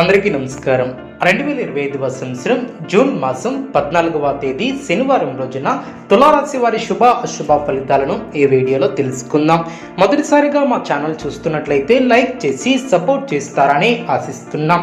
అందరికీ నమస్కారం. రెండు వేల ఇరవై ఐదవ సంవత్సరం జూన్ మాసం పద్నాలుగవ తేదీ శనివారం రోజున తులారాశి వారి శుభ అశుభ ఫలితాలను ఈ వీడియోలో తెలుసుకుందాం. మొదటిసారిగా మా ఛానల్ చూస్తున్నట్లయితే లైక్ చేసి సపోర్ట్ చేస్తారని ఆశిస్తున్నాం.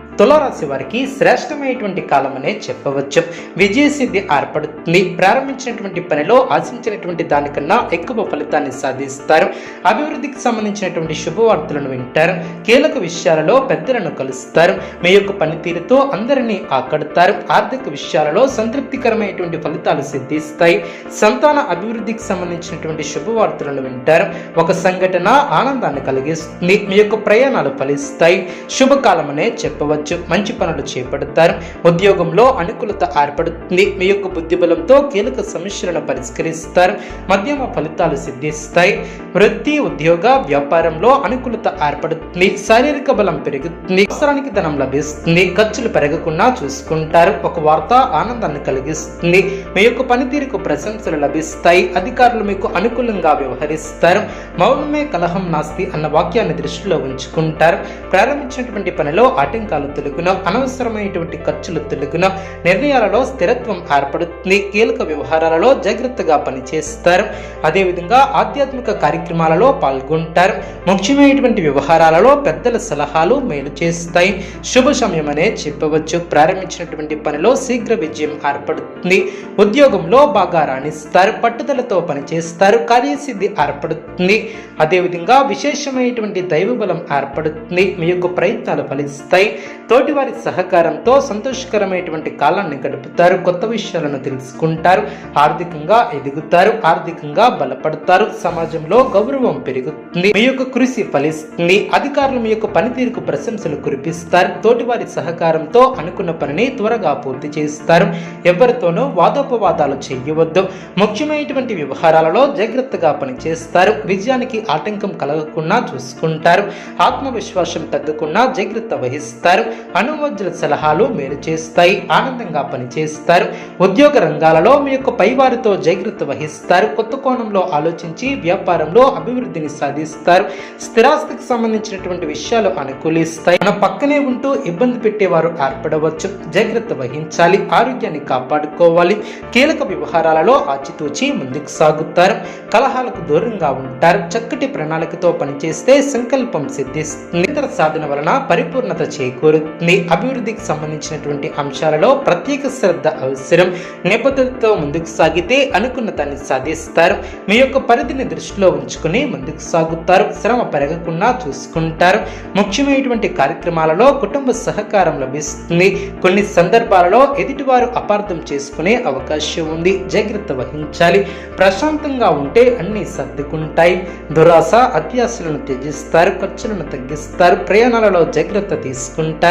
తులారాశి వారికి శ్రేష్టమైనటువంటి కాలం అనే చెప్పవచ్చు. విజయ సిద్ధి ఏర్పడుతుంది. ప్రారంభించినటువంటి పనిలో ఆశించినటువంటి దానికన్నా ఎక్కువ ఫలితాన్ని సాధిస్తారు. అభివృద్ధికి సంబంధించినటువంటి శుభవార్తలను వింటారు. కీలక విషయాలలో పెద్దలను కలుస్తారు. మీ యొక్క పనితీరుతో అందరినీ ఆకడతారు. ఆర్థిక విషయాలలో సంతృప్తికరమైనటువంటి ఫలితాలు సిద్ధిస్తాయి. సంతాన అభివృద్ధికి సంబంధించినటువంటి శుభవార్తలను వింటారు. ఒక సంఘటన ఆనందాన్ని కలిగిస్తుంది. మీ యొక్క ప్రయాణాలు ఫలిస్తాయి. శుభకాలమనే చెప్పవచ్చు. మంచి పనులు చేపడతారు. ఉద్యోగంలో అనుకూలత ఏర్పడుతుంది. మీ యొక్క బుద్ధిబలంతో కీలక సమస్యలను పరిష్కరిస్తారు. మధ్యమ ఫలితాలు సిద్ధిస్తాయి. వృత్తి ఉద్యోగ వ్యాపారంలో అనుకూలత ఏర్పడుతుంది. శారీరక బలం పెరుగుతుంది. అవసరానికి ధనం లభిస్తుంది. ఖర్చులు పెరగకుండా చూసుకుంటారు. ఒక వార్త ఆనందాన్ని కలిగిస్తుంది. మీ యొక్క పనితీరుకు ప్రశంసలు లభిస్తాయి. అధికారులు మీకు అనుకూలంగా వ్యవహరిస్తారు. మౌనమే కలహం నాస్తి అన్న వాక్యాన్ని దృష్టిలో ఉంచుకుంటారు. ప్రారంభించినటువంటి పనిలో ఆటంకాలు తొలగున అనవసరమైనటువంటి ఖర్చులు తొలగున నిర్ణయాలలో స్థిరత్వం ఏర్పడుతుంది కీలక వ్యవహారాలలో జాగ్రత్తగా పనిచేస్తారు. అదేవిధంగా ఆధ్యాత్మిక కార్యక్రమాలలో పాల్గొంటారు. ముఖ్యమైనటువంటి వ్యవహారాలలో పెద్దల సలహాలు మేలు చేస్తాయి. శుభ సమయం అనే చెప్పవచ్చు. ప్రారంభించినటువంటి పనిలో శీఘ్ర విజయం ఏర్పడుతుంది. ఉద్యోగంలో బాగా రాణిస్తారు. పట్టుదలతో పనిచేస్తారు. కార్యసిద్ధి ఏర్పడుతుంది. అదేవిధంగా విశేషమైనటువంటి దైవ బలం ఏర్పడుతుంది. మీ యొక్క ప్రయత్నాలు ఫలిస్తాయి. తోటివారి సహకారంతో సంతోషకరమైనటువంటి కాలాన్ని గడుపుతారు కొత్త విషయాలను తెలుసుకుంటారు ఆర్థికంగా ఎదుగుతారు ఆర్థికంగా బలపడతారు సమాజంలో గౌరవం పెరుగుతుంది మీ యొక్క కృషి ఫలిస్తుంది అధికారులు మీ యొక్క పనితీరుకు ప్రశంసలు కురిపిస్తారు తోటివారి సహకారంతో అనుకున్న పనిని త్వరగా పూర్తి చేస్తారు ఎవరితోనూ వాదోపవాదాలు చేయవద్దు ముఖ్యమైనటువంటి వ్యవహారాలలో జాగ్రత్తగా పనిచేస్తారు విజయానికి ఆటంకం కలగకుండా చూసుకుంటారు ఆత్మవిశ్వాసం తగ్గకుండా జాగ్రత్త వహిస్తారు అనుమోజుల సలహాలు మేలు చేస్తాయి ఆనందంగా పనిచేస్తారు. ఉద్యోగ రంగాలలో మీ యొక్క పైవారితో జాగ్రత్త వహిస్తారు. కొత్త కోణంలో ఆలోచించి వ్యాపారంలో అభివృద్ధిని సాధిస్తారు. స్థిరాస్తికి సంబంధించినటువంటి విషయాలు అనుకూలిస్తాయి. మన పక్కనే ఉంటూ ఇబ్బంది పెట్టేవారు ఏర్పడవచ్చు. జాగ్రత్త వహించాలి ఆరోగ్యాన్ని కాపాడుకోవాలి. కీలక వ్యవహారాలలో ఆచితూచి ముందుకు సాగుతారు. కలహాలకు దూరంగా ఉంటారు. చక్కటి ప్రణాళికతో పనిచేస్తే సంకల్పం సిద్ధిస్తుంది. ఇతర సాధన వలన పరిపూర్ణత చేకూరు లే అభివృద్ధికి సంబంధించినటువంటి అంశాలలో ప్రత్యేక శ్రద్ధ అవసరం. నిబద్ధతతో ముందుకు సాగితే అనుకున్న దాన్ని సాధిస్తారు. మీ యొక్క పరిధిని దృష్టిలో ఉంచుకుని ముందుకు సాగుతారు. శ్రమ పెరగకుండా చూసుకుంటారు. ముఖ్యమైనటువంటి కార్యక్రమాలలో కుటుంబ సహకారం లభిస్తుంది. కొన్ని సందర్భాలలో ఎదుటివారు అపార్థం చేసుకునే అవకాశం ఉంది. జాగ్రత్త వహించాలి. ప్రశాంతంగా ఉంటే అన్ని సర్దుకుంటాయి. దురాశ అత్యాశలను త్యజిస్తారు. ఖర్చులను తగ్గిస్తారు. ప్రయాణాలలో జాగ్రత్త తీసుకుంటారు.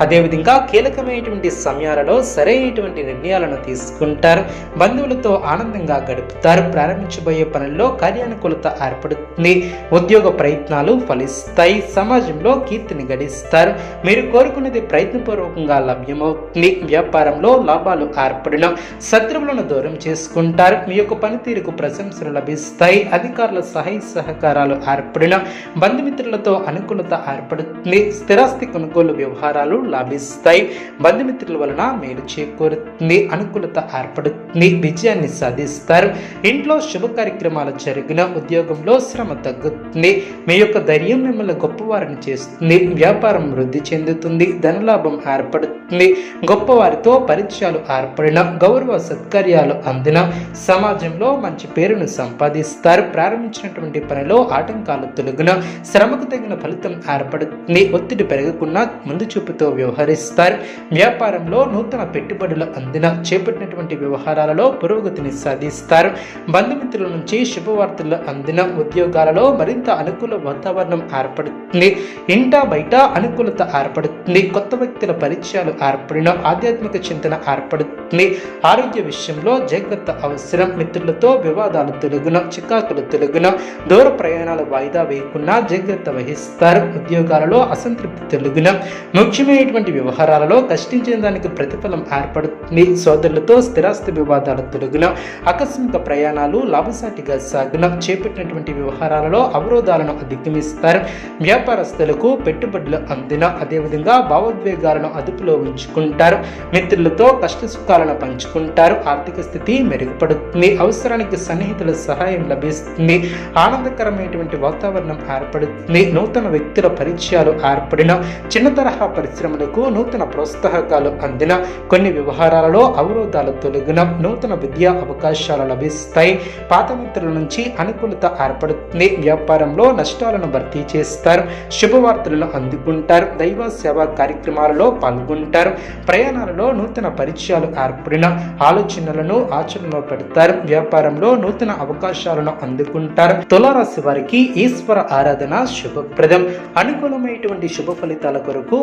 అదేవిధంగా కీలకమైనటువంటి సమయాలలో సరైనటువంటి నిర్ణయాలను తీసుకుంటారు. బంధువులతో ఆనందంగా గడుపుతారు. ప్రారంభించబోయే పనుల్లో కార్యానుకూలత ఏర్పడుతుంది. ఉద్యోగ ప్రయత్నాలు ఫలిస్తాయి. సమాజంలో కీర్తిని గడిస్తారు. మీరు కోరుకున్నది ప్రయత్నపూర్వకంగా లభ్యమవుతుంది. వ్యాపారంలో లాభాలు ఏర్పడిన శత్రువులను దూరం చేసుకుంటారు. మీ యొక్క పనితీరుకు ప్రశంసలు లభిస్తాయి. అధికారుల సహాయ సహకారాలు ఏర్పడిన బంధుమిత్రులతో అనుకూలత ఏర్పడుతుంది. స్థిరాస్తి కొనుగోలు వ్యవహారాలు లాభిస్తాయి. బంధుమిత్రుల వలన మేలు చేకూరుతుంది. అనుకూలత ఏర్పడుతుంది. విజయాన్ని సాధిస్తారు. ఇంట్లో శుభ కార్యక్రమాలు జరిగిన ఉద్యోగంలో శ్రమ తగ్గుతుంది. మీ యొక్క ధైర్యం మిమ్మల్ని గొప్పవారిని చేస్తుంది. వ్యాపారం వృద్ధి చెందుతుంది. ధనలాభం ఏర్పడుతుంది. గొప్పవారితో పరిచయాలు ఏర్పడిన గౌరవ సత్కార్యాలు అందిన సమాజంలో మంచి పేరును సంపాదిస్తారు. ప్రారంభించినటువంటి పనిలో ఆటంకాలు తొలగిన శ్రమకు తగిన ఫలితం ఏర్పడుతుంది. ఒత్తిడి పెరగకుండా ముందు చూపుతో వ్యవహరిస్తారు. వ్యాపారంలో నూతన పెట్టుబడులు అందిన చేపట్టినటువంటి వ్యవహారాలలో పురోగతిని సాధిస్తారు. బంధుమిత్రుల నుంచి శుభవార్తలు అందిన ఉద్యోగాలలో మరింత అనుకూల వాతావరణం ఏర్పడుతుంది. ఇంట బయట అనుకూలత ఏర్పడుతుంది. కొత్త వ్యక్తుల పరిచయాలు ఏర్పడిన ఆధ్యాత్మిక చింతన ఏర్పడుతుంది. ఆరోగ్య విషయంలో జాగ్రత్త అవసరం. మిత్రులతో వివాదాలు తొలగున చికాకులు తొలగున దూర ప్రయాణాలు వాయిదా వేయకుండా జాగ్రత్త వహిస్తారు. ఉద్యోగాలలో అసంతృప్తి తొలగున ముఖ్యమైనటువంటి వ్యవహారాలలో కష్టించిన దానికి ప్రతిఫలం ఏర్పడుతుంది. సోదరులతో స్థిరాస్తి వివాదాలు తొలగిన ఆకస్మిక ప్రయాణాలు లాభసాటిగా సాగిన చేపట్టినటువంటి వ్యవహారాలలో అవరోధాలను అధిగమిస్తారు. వ్యాపారస్తులకు పెట్టుబడులు అందిన అదేవిధంగా భావోద్వేగాలను అదుపులో ఉంచుకుంటారు. మిత్రులతో కష్ట సుఖాలను పంచుకుంటారు. ఆర్థిక స్థితి మెరుగుపడుతుంది. అవసరానికి సన్నిహితుల సహాయం లభిస్తుంది. ఆనందకరమైనటువంటి వాతావరణం ఏర్పడుతుంది. నూతన వ్యక్తుల పరిచయాలు ఏర్పడిన చిన్న తరహా పరిశ్రమలకు నూతన ప్రోత్సాహకాలు అందిన కొన్ని వ్యవహారాలలో అవరోధాలు తొలగిన నూతన విద్యా అవకాశాలు లభిస్తాయి. పాత మిత్రుల నుంచి అనుకూలత ఏర్పడుతుంది. వ్యాపారంలో నష్టాలను భర్తీ చేస్తారు. శుభవార్తలను అందుకుంటారు. దైవ సేవా కార్యక్రమాలలో పాల్గొంటారు. ప్రయాణాలలో నూతన పరిచయాలు ఏర్పడిన ఆలోచనలను ఆచరణలో పెడతారు. వ్యాపారంలో నూతన అవకాశాలను అందుకుంటారు. తులారాశి వారికి ఈశ్వర ఆరాధన శుభప్రదం. అనుకూలమైనటువంటి శుభ ఫలితాల కొరకు